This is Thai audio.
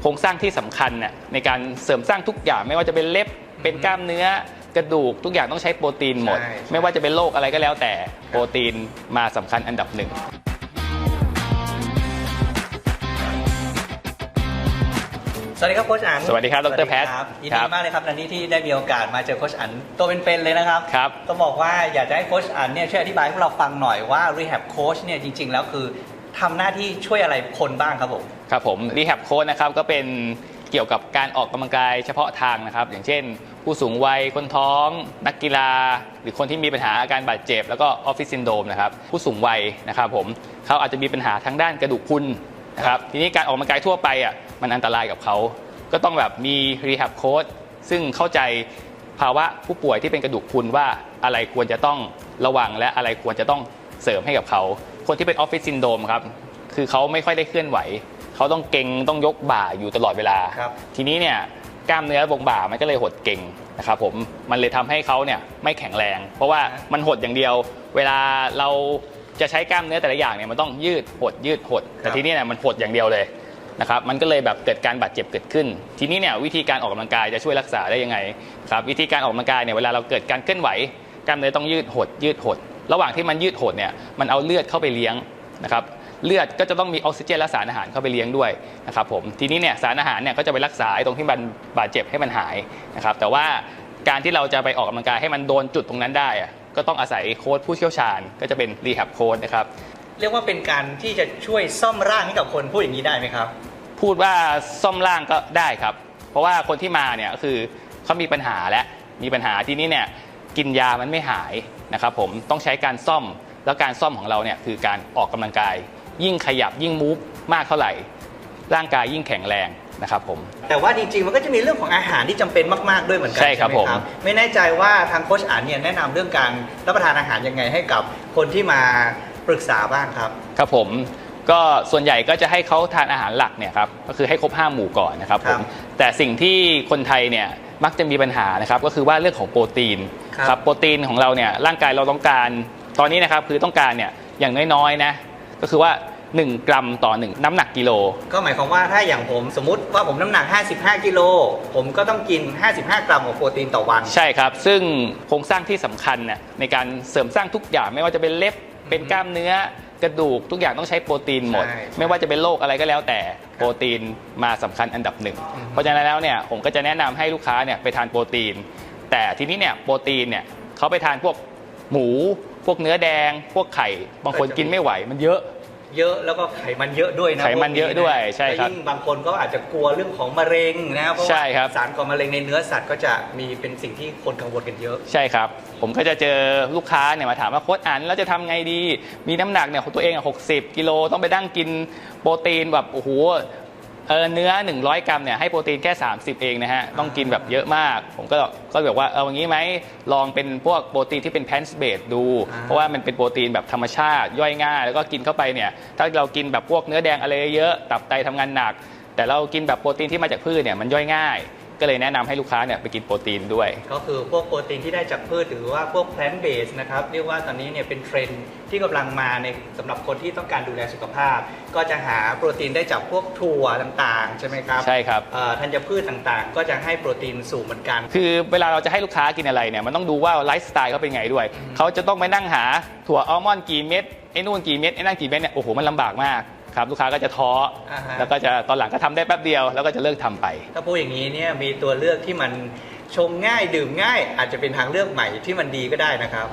โครงสร้างที่สำคัญน่ะในการเสริมสร้างทุกอย่างไม่ว่าจะเป็นเล็บเป็นกล้ามเนื้อกระดูกทุกอย่างต้องใช้โปรตีนหมด ใช่ใช่ไม่ว่าจะเป็นโรคอะไรก็แล้วแต่โปรตีนมาสำคัญอันดับหนึ่ง สวัสดีครับโค้ชอันสวัสดีครับดรแพทย์สวัสดีครับยินครัดีบมากเลยครับในที่ที่ได้มีโอกาสมาเจอโค้ชอันตัวเป็นๆเลยนะครับครับ ต้องบอกว่าอยากจะให้โค้ชอันเนี่ยช่วยอธิบายให้พวกเราฟังหน่อยว่า Rehab Coach เนี่ยจริง ๆ แล้วคือทำหน้าที่ช่วยอะไรคนบ้างครับผม ครับผมรีแฮบโค้ดนะครับก็เป็นเกี่ยวกับการออกกำลังกายเฉพาะทางนะครับ อย่างเช่น ผู้สูงวัยคนท้อง นักกีฬา หรือคนที่มีปัญหาอาการบาดเจ็บ แล้วก็ออฟฟิศซินโดมนะครับผู้สูงวัยนะครับผมเขาอาจจะมีปัญหาทางด้านกระดูกพุนนะครับทีนี้การออกกำลังกายทั่วไปอะมันอันตรายกับเขา ก็ต้องแบบมีรีแฮบโค้ดซึ่งเข้าใจภาวะผู้ป่วยที่เป็นกระดูกพุนว่าอะไรควรจะต้องระวังและอะไรควรจะต้องเสริมให้กับเขา คนที่เป็นออฟฟิศซินโดมครับคือเขาไม่ค่อยได้เคลื่อนไหว เขาต้องเก่งต้องยกบ่าอยู่ตลอดเวลา ครับทีนี้เนี่ยกล้ามเนื้อบงบ่ามันก็เลยหดเก่งนะครับผมมันเลยทำให้เขาเนี่ยไม่แข็งแรง เพราะว่ามันหดอย่างเดียว เวลาเราจะใช้กล้ามเนื้อแต่ละอย่างเนี่ยมันต้องยืดหดยืดหดแต่ทีนี้เนี่ยมันหดอย่างเดียวเลยนะครับมันก็เลยแบบเกิดการบาดเจ็บเกิดขึ้น ทีนี้เนี่ยวิธีการออกกำลังกายจะช่วยรักษาได้ยังไงครับวิธีการออกกำลังกายเนี่ยเวลาเราเกิดการเคลื่อนไหวกล้ามเนื้อต้องยืดหดยืดหด ระหว่างที่มันยืดหดเนี่ยมันเอาเลือดเข้าไปเลี้ยงนะครับ เลือดก็จะต้องมีออกซิเจนและสารอาหารเข้าไปเลี้ยงด้วยนะครับผมทีนี้เนี่ยสารอาหารเนี่ยก็จะไปรักษาไอ้ตรงที่มันบาดเจ็บให้มันหายนะครับแต่ว่าการที่เราจะไปออกกำลังกายให้มันโดนจุดตรงนั้นได้อะก็ต้องอาศัยโค้ชผู้เชี่ยวชาญ ก็จะเป็นรีแฮบโค้ชนะครับเรียกว่าเป็นการที่จะช่วยซ่อมร่างให้กับคนพูดอย่างนี้ได้ไหมครับ พูดว่าซ่อมร่างก็ได้ครับ เพราะว่าคนที่มาเนี่ยก็คือเขามีปัญหาและมีปัญหาที่นี้เนี่ยกินยามันไม่หายนะครับผมต้องใช้การซ่อมแล้วการซ่อมของเราเนี่ยคือการออกกำลังกาย ยิ่งขยับยิ่งมูฟมากเท่าไหร่ ร่างกายยิ่งแข็งแรงนะครับผม แต่ว่าจริงๆ มันก็จะมีเรื่องของอาหารที่จำเป็นมากๆด้วยเหมือนกัใช่ครับไหผมไม่แน่ใจว่าทางโค้ชอันเนี่ยแนะนำเรื่องการรับประทานอาหารยังไงให้กับคนที่มาปรึกษาบ้างครับ ครับผมก็ส่วนใหญ่ก็จะให้เขาทานอาหารหลักเนี่ยครับก็คือให้ครบห้าหมู่ก่อนนะครับผมครับแต่สิ่งที่คนไทยเนี่ยมักจะมีปัญหานะครับก็คือว่าเรื่องของโปรตีนครับโปรตีนของเราเนี่ยร่างกายเราต้องการตอนนี้นะครับคือต้องการเนี่ยอย่างน้อยๆนะก็คือว่า 1 กรัมต่อ 1 น้ำหนักกิโล ก็หมายความว่าถ้าอย่างผมสมมติว่าผมน้ำหนัก 55 กิโล ผมก็ต้องกิน 55 กรัมของโปรตีนต่อวัน ใช่ครับ ซึ่งโครงสร้างที่สำคัญน่ะในการเสริมสร้างทุกอย่างไม่ว่าจะเป็นเล็บเป็นกล้ามเนื้อกระดูกทุกอย่างต้องใช้โปรตีนหมด ใช่ไม่ว่าจะเป็นโรคอะไรก็แล้วแต่โปรตีนมาสำคัญอันดับหนึ่ง อืมเพราะฉะนั้นแล้วเนี่ยผมก็จะแนะนำให้ลูกค้าเนี่ยไปทานโปรตีน แต่ทีนี้เนี่ยโปรตีนเนี่ยเขาไปทานพวกหมู พวกเนื้อแดง พวกไข่ บางคนกินไม่ไหวมันเยอะ เยอะแล้วก็ไขมันเยอะด้วยนะไขมันเยอะด้วยพกนี้นใช่ครับแล้วยิ่งบางคนก็อาจจะกลัวเรื่องของมะเร็งนะครับเพราะใช่ว่าครับสารก่อมะเร็งในเนื้อสัตว์ก็จะมีเป็นสิ่งที่คนกังวลกันเยอะ ใช่ครับ ผมก็จะเจอลูกค้าเนี่ยมาถามว่าโค้ชอันแล้วจะทำไงดี มีน้ำหนักเนี่ยของตัวเองหกสิบกิโลต้องไปดั้งกินโปรตีนแบบโอ้โห เออเนื้อ 100 กรัมเนี่ยให้โปรตีนแค่ 30 เองนะฮะต้องกินแบบเยอะมาก ผมก็ก็แบบว่าเอาอย่างนี้ไหมลองเป็นพวกโปรตีนที่เป็นแพนส์เบสดูอ่าเพราะว่ามันเป็นโปรตีนแบบธรรมชาติย่อยง่าย แล้วก็กินเข้าไปเนี่ยถ้าเรากินแบบพวกเนื้อแดงอะไรเยอะตับไตทำงานหนัก แต่เรากินแบบโปรตีนที่มาจากพืชเนี่ยมันย่อยง่าย ก็เลยแนะนำให้ลูกค้าเนี่ยไปกินโปรตีนด้วย ก็คือพวกโปรตีนที่ได้จากพืชหรือว่าพวก plant based นะครับเรียกว่าตอนนี้เนี่ยเป็นเทรนด์ที่กำลังมาในสำหรับคนที่ต้องการดูแลสุขภาพ ก็จะหาโปรตีนได้จากพวกถั่วต่างๆ ใช่ไหมครับใช่ครับ เอ่อธัญพืชต่างๆ ก็จะให้โปรตีนสูงเหมือนกัน คือเวลาเราจะให้ลูกค้ากินอะไรเนี่ยมันต้องดูว่าไลฟ์สไตล์เขาเป็นไงด้วย เขาจะต้องไปนั่งหาถั่วอัลมอนด์กี่เม็ดไอ้นู่นกี่เม็ดไอ้นั่นกี่เม็ดเนี่ยโอ้โหมันลำบากมาก ครับลูกค้าก็จะท้ออาฮะ แล้วก็จะตอนหลังก็ทำได้แป๊บเดียว แล้วก็จะเลิกทำไป ถ้าพูดอย่างนี้เนี่ยมีตัวเลือกที่มันชงง่ายดื่มง่าย อาจจะเป็นทางเลือกใหม่ที่มันดีก็ได้นะครับ